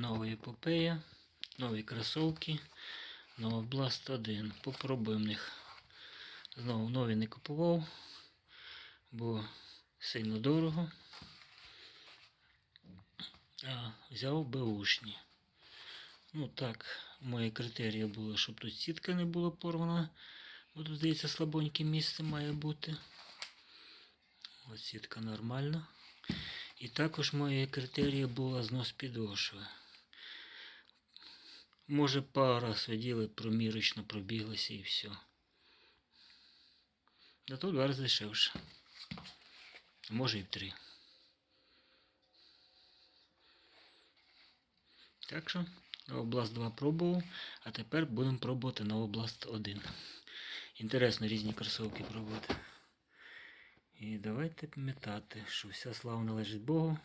нова епопея, нові кросовки, Новобласт 1. Попробуємо них. Знову нові не купував, бо сильно дорого. А взяв беушні. Ну так, моє критерія було, щоб тут сітка не була порвана. Бо тут, здається, слабоньке місце має бути. Ось сітка нормальна. І також моє критерія була знос підошви. Може, пару раз виділи, промірочно пробіглися і все. Да тут два рази дешевше. Може і в три. Так що, Новобласт 2 пробував, а тепер будемо пробувати Новобласт 1. Інтересно різні кросовки пробувати. І давайте пам'ятати, що вся слава належить Богу.